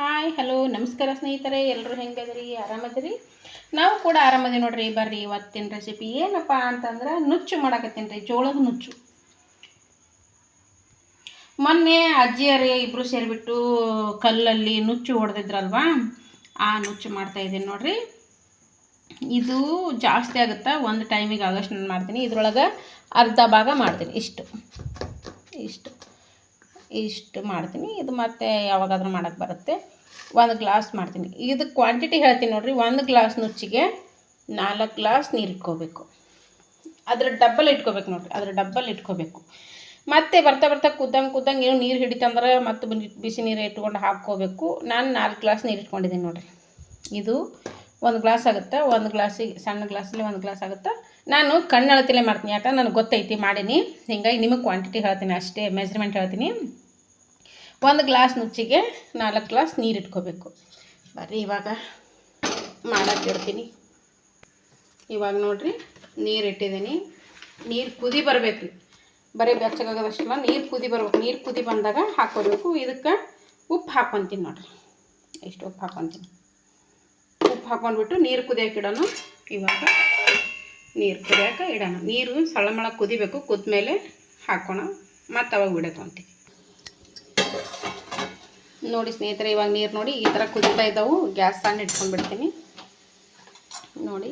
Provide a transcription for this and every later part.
Hi hello ನಮಸ್ಕಾರ ಸ್ನೇಹಿತರೆ. ಎಲ್ಲರೂ ಹೆಂಗದ್ರಿ? ಆರಾಮದ್ರಿ? ನಾವು ಕೂಡ ಆರಾಮದಿ ನೋಡ್ರಿ. ಬರ್ರಿ, ಇವತ್ತಿನ ರೆಸಿಪಿ ಏನಪ್ಪ ಅಂತಂದ್ರೆ ನುಚ್ಚು ಮಾಡಾಕತ್ತೀನಿ ರೀ ಜೋಳದ ನುಚ್ಚು. ಮೊನ್ನೆ ಅಜ್ಜಿಯರೇ ಇಬ್ಬರು ಸೇರಿಬಿಟ್ಟು ಕಲ್ಲಲ್ಲಿ ನುಚ್ಚು ಹೊಡೆದಿದ್ರಲ್ವಾ? ಆ ನುಚ್ಚು ಮಾಡ್ತಾ ಇದ್ದೀನಿ ನೋಡ್ರಿ. ಇದು ಜಾಸ್ತಿ ಆಗುತ್ತಾ? ಒಂದು ಟೈಮಿಗೆ ಆಗಷ್ಟು ನಾನು ಮಾಡ್ತೀನಿ. ಇದ್ರೊಳಗೆ ಅರ್ಧ ಭಾಗ ಮಾಡ್ತೀನಿ. ಇಷ್ಟು. ಇಷ್ಟು. ಇಷ್ಟು ಮಾಡ್ತೀನಿ. ಇದು ಮತ್ತೆ ಯಾವಾಗಾದ್ರೂ ಮಾಡೋಕ್ಕೆ ಬರುತ್ತೆ. ಒಂದು ಗ್ಲಾಸ್ ಮಾಡ್ತೀನಿ. ಇದು ಕ್ವಾಂಟಿಟಿ ಹೇಳ್ತೀನಿ ನೋಡಿರಿ. ಒಂದು ಗ್ಲಾಸ್ ನುಚ್ಚಿಗೆ ನಾಲ್ಕು ಗ್ಲಾಸ್ ನೀರು ಇಟ್ಕೋಬೇಕು. ಅದರ ಡಬ್ಬಲ್ ಇಟ್ಕೋಬೇಕು ನೋಡಿರಿ. ಅದರ ಡಬ್ಬಲ್ ಇಟ್ಕೋಬೇಕು. ಮತ್ತೆ ಬರ್ತಾ ಬರ್ತಾ ಕುದ್ದಂಗೆ ಕುದ್ದಂಗೆ ಏನು ನೀರು ಹಿಡಿತಂದ್ರೆ ಮತ್ತೆ ಬಿಸಿ ನೀರು ಇಟ್ಕೊಂಡು ಹಾಕ್ಕೋಬೇಕು. ನಾನು ನಾಲ್ಕು ಗ್ಲಾಸ್ ನೀರು ಇಟ್ಕೊಂಡಿದ್ದೀನಿ ನೋಡಿರಿ. ಇದು ಒಂದು ಗ್ಲಾಸ್ ಆಗುತ್ತೆ? ಒಂದು ಗ್ಲಾಸಿಗೆ, ಸಣ್ಣ ಗ್ಲಾಸಲ್ಲಿ ಒಂದು ಗ್ಲಾಸ್ ಆಗುತ್ತೆ? ನಾನು ಕಣ್ಣು ಅಳತಿಲೇ ಮಾಡ್ತೀನಿ. ಯಾಕಂದ್ರೆ ನನಗೆ ಗೊತ್ತೈತಿ, ಮಾಡೀನಿ. ಹಿಂಗಾಗಿ ನಿಮಗೆ ಕ್ವಾಂಟಿಟಿ ಹೇಳ್ತೀನಿ ಅಷ್ಟೇ ಮೆಜರ್ಮೆಂಟ್ ಹೇಳ್ತೀನಿ. ಒಂದು ಗ್ಲಾಸ್ ನುಚ್ಚಿಗೆ ನಾಲ್ಕು ಗ್ಲಾಸ್ ನೀರು ಇಟ್ಕೋಬೇಕು. ಬರ್ರಿ, ಇವಾಗ ಮಾಡಕ್ಕೆ ಇಡ್ತೀನಿ ಇವಾಗ ನೋಡ್ರಿ, ನೀರು ಇಟ್ಟಿದ್ದೀನಿ. ನೀರು ಕುದಿ ಬರಬೇಕು. ರೀ ಬರೀ ಬೆಚ್ಚಗಾಗೋದಷ್ಟಲ್ಲ, ನೀರು ಕುದಿ ಬರ್ಬೇಕು. ನೀರು ಕುದಿ ಬಂದಾಗ ಹಾಕೋಬೇಕು ಇದಕ್ಕೆ ಉಪ್ಪು ಹಾಕ್ಕೊತೀನಿ ನೋಡ್ರಿ. ಎಷ್ಟು ಉಪ್ಪು ಹಾಕ್ಕೊತೀನಿ. ಉಪ್ಪು ಹಾಕ್ಕೊಂಡ್ಬಿಟ್ಟು ನೀರು ಕುದಿಯೋಕೆ ಇಡೋಣ. ಇವಾಗ ನೀರು ಕುದಿಯೋಕೆ ಇಡೋಣ. ನೀರು ಸಳಮಳ ಕುದಿಬೇಕು. ಕುದ್ಮೇಲೆ ಹಾಕೋಣ. ಮತ್ತು ಅವಾಗ ಬಿಡೋದು ನೋಡಿ ಸ್ನೇಹಿತರೆ, ಇವಾಗ ನೀರು ನೋಡಿ ಈ ಥರ ಕುದಿತಾ ಇದ್ದಾವೆ. ಗ್ಯಾಸ್ ಸಣ್ಣ ಇಟ್ಕೊಂಡ್ಬಿಡ್ತೀನಿ. ನೋಡಿ.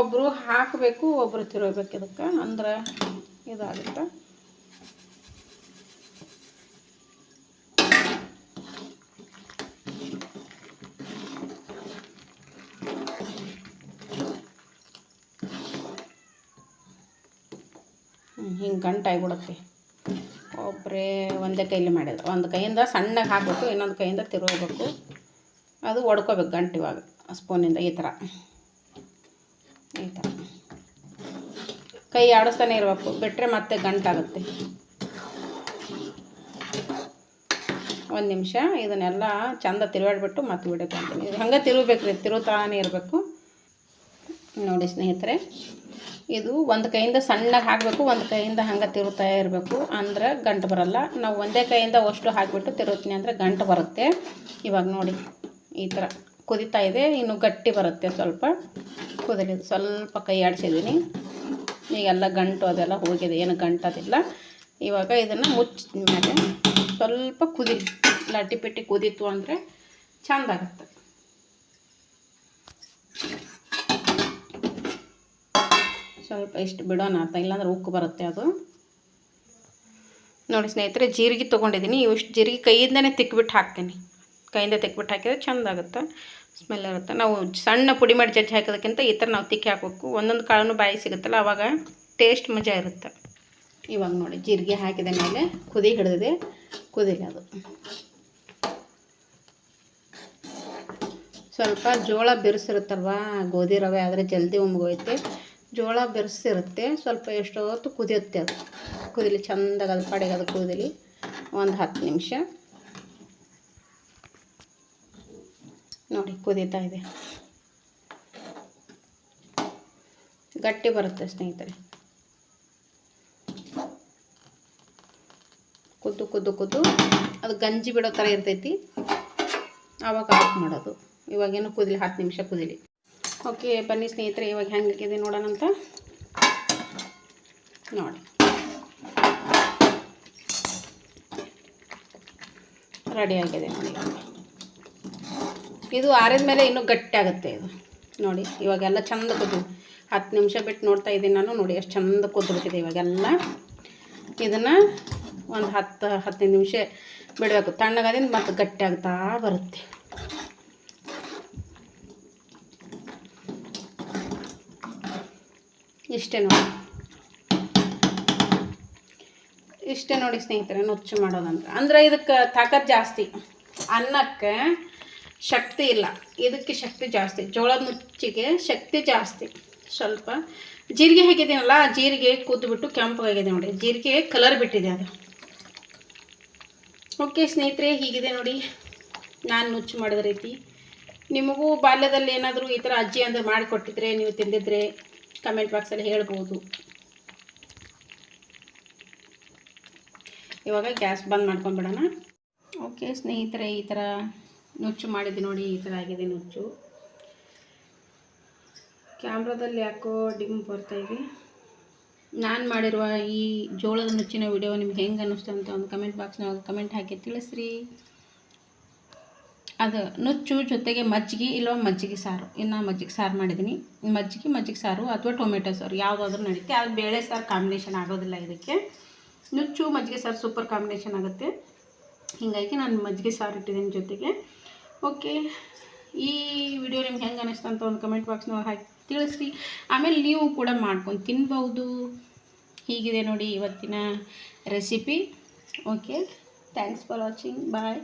ಒಬ್ಬರು ಹಾಕಬೇಕು ಒಬ್ಬರು ತಿರುಗಬೇಕು ಇದಕ್ಕೆ. ಅಂದ್ರೆ ಇದಾಗುತ್ತೆ. ಹಿಂಗೆ ಗಂಟಾಗಿಬಿಡುತ್ತೆ ಒಬ್ಬರೇ ಒಂದೇ ಕೈಲಿ ಮಾಡಿದ್ರು. ಒಂದು ಕೈಯಿಂದ ಸಣ್ಣಗೆ ಹಾಕಬೇಕು ಇನ್ನೊಂದು ಕೈಯಿಂದ ತಿರುಗಬೇಕು. ಅದು ಒಡ್ಕೋಬೇಕು ಗಂಟು ಇವಾಗ, ಸ್ಪೂನಿಂದ ಈ ಥರ. ಈ ಥರ. ಕೈ ಆಡಿಸ್ತಾನೆ ಇರಬೇಕು. ಬಿಟ್ಟರೆ ಮತ್ತೆ ಗಂಟಾಗುತ್ತೆ. ಒಂದು ನಿಮಿಷ, ಇದನ್ನೆಲ್ಲ ಚಂದ ತಿರುಗಾಡ್ಬಿಟ್ಟು ಮತ್ತೆ ಬಿಡಬೇಕು ಇದು ಹಂಗೆ ತಿರುಗಬೇಕ್ರಿ ತಿರುಗ್ತಾನೆ ಇರಬೇಕು. ನೋಡಿ ಸ್ನೇಹಿತರೆ, ಇದು ಒಂದು ಕೈಯಿಂದ ಸಣ್ಣಗೆ ಹಾಕಬೇಕು, ಒಂದು ಕೈಯಿಂದ ಹಂಗೆ ತಿರುತ್ತಾ ಇರಬೇಕು. ಅಂದ್ರೆ ಗಂಟು ಬರಲ್ಲ. ನಾವು ಒಂದೇ ಕೈಯಿಂದ ಅಷ್ಟು ಹಾಕಿಬಿಟ್ಟು ತಿರುತ್ತೀನಿ ಅಂದರೆ ಗಂಟು ಬರುತ್ತೆ. ಇವಾಗ ನೋಡಿ, ಈ ಥರ ಕುದಿತಾ ಇದೆ. ಇನ್ನು ಗಟ್ಟಿ ಬರುತ್ತೆ ಸ್ವಲ್ಪ. ಕುದಿದೆ ಸ್ವಲ್ಪ ಕೈ ಆಡಿಸಿದ್ದೀನಿ. ಈಗೆಲ್ಲ ಗಂಟು ಅದೆಲ್ಲ ಹೋಗಿದೆ. ಏನು ಗಂಟದಿಲ್ಲ ಇವಾಗ ಇದನ್ನು ಮುಚ್ಚಿದ ಮೇಲೆ ಸ್ವಲ್ಪ ಕುದಿ ಲಟ್ಟಿ ಪಿಟ್ಟಿ ಕುದೀತು ಅಂದರೆ ಚೆಂದ ಆಗುತ್ತೆ. ಸ್ವಲ್ಪ ಇಷ್ಟು ಬಿಡೋಣ ಅಂತ, ಇಲ್ಲಾಂದ್ರೆ ಉಕ್ಕು ಬರುತ್ತೆ ಅದು. ನೋಡಿ ಸ್ನೇಹಿತರೆ, ಜೀರಿಗೆ ತೊಗೊಂಡಿದ್ದೀನಿ. ಇಷ್ಟು ಜೀರಿಗೆ ಕೈಯಿಂದನೇ ತಿಕ್ಬಿಟ್ಟು ಹಾಕ್ತೀನಿ. ಕೈಯಿಂದ ತಿಕ್ಬಿಟ್ಟು ಹಾಕಿದ್ರೆ ಚೆಂದ ಆಗುತ್ತೆ. ಸ್ಮೆಲ್ ಇರುತ್ತೆ. ನಾವು ಸಣ್ಣ ಪುಡಿ ಮಾಡಿ ಜಜ್ಜಿ ಹಾಕೋದಕ್ಕಿಂತ ಈ ಥರ ನಾವು ತಿಕ್ಕಿ ಹಾಕಬೇಕು. ಒಂದೊಂದು ಕಾಳು ಬಾಯಿ ಸಿಗುತ್ತಲ್ಲ ಆವಾಗ ಟೇಸ್ಟ್ ಮಜಾ ಇರುತ್ತೆ. ಇವಾಗ ನೋಡಿ, ಜೀರಿಗೆ ಹಾಕಿದ ಮೇಲೆ ಕುದಿ ಹಿಡಿದಿದೆ. ಕುದಿಲಿ ಅದು. ಸ್ವಲ್ಪ ಜೋಳ ಬಿರುಸಿರುತ್ತಲ್ವಾ, ಗೋಧಿ ರವೆ ಆದರೆ ಜಲ್ದಿ ಒಮ್ಗೋಯ್ತೆ. ಜೋಳ ಬೆರೆಸಿರುತ್ತೆ. ಸ್ವಲ್ಪ ಎಷ್ಟು ಹೊತ್ತು ಕುದಿಯುತ್ತೆ ಅದು. ಕುದಿಲಿ, ಚೆಂದಾಗ ಅದು ಪಡೆಗೆ ಅದು ಕುದಿಲಿ. ಒಂದು ಹತ್ತು ನಿಮಿಷ. ನೋಡಿ, ಕುದೀತಾ ಇದೆ. ಗಟ್ಟಿ ಬರುತ್ತೆ ಸ್ನೇಹಿತರೆ. ಕುದ್ದು ಕುದ್ದು ಕುದ್ದು. ಅದು ಗಂಜಿ ಬಿಡೋ ಥರ ಇರ್ತೈತಿ. ಆವಾಗ ಆಫ್ ಮಾಡೋದು. ಇವಾಗೇನು ಕುದಿಲಿ, ಹತ್ತು ನಿಮಿಷ ಕುದಿಲಿ. ಓಕೆ, ಬನ್ನಿ ಸ್ನೇಹಿತರೆ, ಇವಾಗ ಹೆಂಗಾಗಿದೆ ನೋಡೋಣ ಅಂತ. ನೋಡಿ. ರೆಡಿ ಆಗಿದೆ ನೋಡಿ. ಇದು ಆರಿದ ಮೇಲೆ ಇನ್ನೂ ಗಟ್ಟಿ ಆಗುತ್ತೆ ಇದು. ನೋಡಿ, ಇವಾಗೆಲ್ಲ ಚೆಂದ ಕುದ್ದು ಹತ್ತು ನಿಮಿಷ ಬಿಟ್ಟು ನೋಡ್ತಾ ಇದ್ದೀನಿ ನಾನು. ನೋಡಿ, ಎಷ್ಟು ಚೆಂದ ಕುದ್ದುಬಿಟ್ಟಿದೆ ಇವಾಗೆಲ್ಲ. ಇದನ್ನು ಒಂದು ಹತ್ತು ಹದಿನೈದು ನಿಮಿಷ ಬಿಡಬೇಕು. ತಣ್ಣಗಾದಿಂದ ಮತ್ತೆ ಗಟ್ಟಿ ಆಗ್ತಾ ಬರುತ್ತೆ. ಇಷ್ಟೇ ನೋಡಿ. ಇಷ್ಟೇ ನೋಡಿ ಸ್ನೇಹಿತರೆ ನುಚ್ಚು ಮಾಡೋದಂದ್ರೆ ಅಂದ್ರೆ ಇದಕ್ಕೆ ತಾಕತ್ ಜಾಸ್ತಿ. ಅನ್ನಕ್ಕೆ ಶಕ್ತಿ ಇಲ್ಲ. ಇದಕ್ಕೆ ಶಕ್ತಿ ಜಾಸ್ತಿ. ಜೋಳದ ನುಚ್ಚಿಗೆ ಶಕ್ತಿ ಜಾಸ್ತಿ. ಸ್ವಲ್ಪ ಜೀರಿಗೆ ಹಾಕಿದ್ದೀನಲ್ಲ ಆ ಜೀರಿಗೆ ಕುದ್ದುಬಿಟ್ಟು ಕೆಂಪಗಾಗಿದೆ ನೋಡಿ. ಜೀರಿಗೆ ಕಲರ್ ಬಿಟ್ಟಿದೆ ಅದು. ಓಕೆ ಸ್ನೇಹಿತರೆ, ಹೀಗಿದೆ ನೋಡಿ. ನಾನು ನುಚ್ಚು ಮಾಡಿದ ರೀತಿ. ನಿಮಗೂ ಬಾಲ್ಯದಲ್ಲಿ ಏನಾದರೂ ಈ ಥರ ಅಜ್ಜಿ ಅಂದರೆ ಮಾಡಿಕೊಟ್ಟಿದ್ರೆ ನೀವು ತಿಂದಿದ್ರೆ ಕಮೆಂಟ್ ಬಾಕ್ಸಲ್ಲಿ ಹೇಳ್ಬೋದು. ಇವಾಗ ಗ್ಯಾಸ್ ಬಂದ್ ಮಾಡ್ಕೊಂಡ್ಬಿಡೋಣ ಓಕೆ, ಸ್ನೇಹಿತರೆ, ಈ ಥರ ನುಚ್ಚು ಮಾಡಿದ್ದೆ ನೋಡಿ, ಈ ಥರ ಆಗಿದೆ ನುಚ್ಚು. ಕ್ಯಾಮ್ರಾದಲ್ಲಿ ಯಾಕೋ ಡಿಮ್ ಬರ್ತಾಯಿದೆ ನಾನು ಮಾಡಿರುವ ಈ ಜೋಳದ ನುಚ್ಚಿನ ವಿಡಿಯೋ ನಿಮ್ಗೆ ಹೆಂಗೆ ಅನ್ನಿಸ್ತು ಅಂತ ಒಂದು ಕಮೆಂಟ್ ಬಾಕ್ಸ್ನಾಗ ಕಮೆಂಟ್ ಹಾಕಿ ತಿಳಿಸ್ರಿ. ಅದು ನುಚ್ಚು ಜೊತೆಗೆ ಮಜ್ಜಿಗೆ ಇಲ್ಲವ ಮಜ್ಜಿಗೆ ಸಾರು. ಇನ್ನು ಮಜ್ಜಿಗೆ ಸಾರು ಮಾಡಿದ್ದೀನಿ. ಮಜ್ಜಿಗೆ ಮಜ್ಜಿಗೆ ಸಾರು ಅಥವಾ ಟೊಮೆಟೊ ಸಾರು ಯಾವುದಾದ್ರೂ ನಡೀತೆ. ಅದು ಬೇಳೆ ಸಾರು ಕಾಂಬಿನೇಷನ್ ಆಗೋದಿಲ್ಲ ಇದಕ್ಕೆ. ನುಚ್ಚು, ಮಜ್ಜಿಗೆ ಸಾರು ಸೂಪರ್ ಕಾಂಬಿನೇಷನ್ ಆಗುತ್ತೆ. ಹೀಗಾಗಿ ನಾನು ಮಜ್ಜಿಗೆ ಸಾರು ಇಟ್ಟಿದ್ದೀನಿ ಜೊತೆಗೆ. ಓಕೆ ಈ ವಿಡಿಯೋ ನಿಮ್ಗೆ ಹೆಂಗೆ ಅನ್ನಿಸ್ತು ಅಂತ ಒಂದು ಕಮೆಂಟ್ ಬಾಕ್ಸ್ನೊಳಗೆ ಹಾಕಿ ತಿಳಿಸ್ರಿ. ಆಮೇಲೆ ನೀವು ಕೂಡ ಮಾಡ್ಕೊಂಡು ತಿನ್ಬೌದು. ಹೀಗಿದೆ ನೋಡಿ ಇವತ್ತಿನ recipe okay thanks for watching bye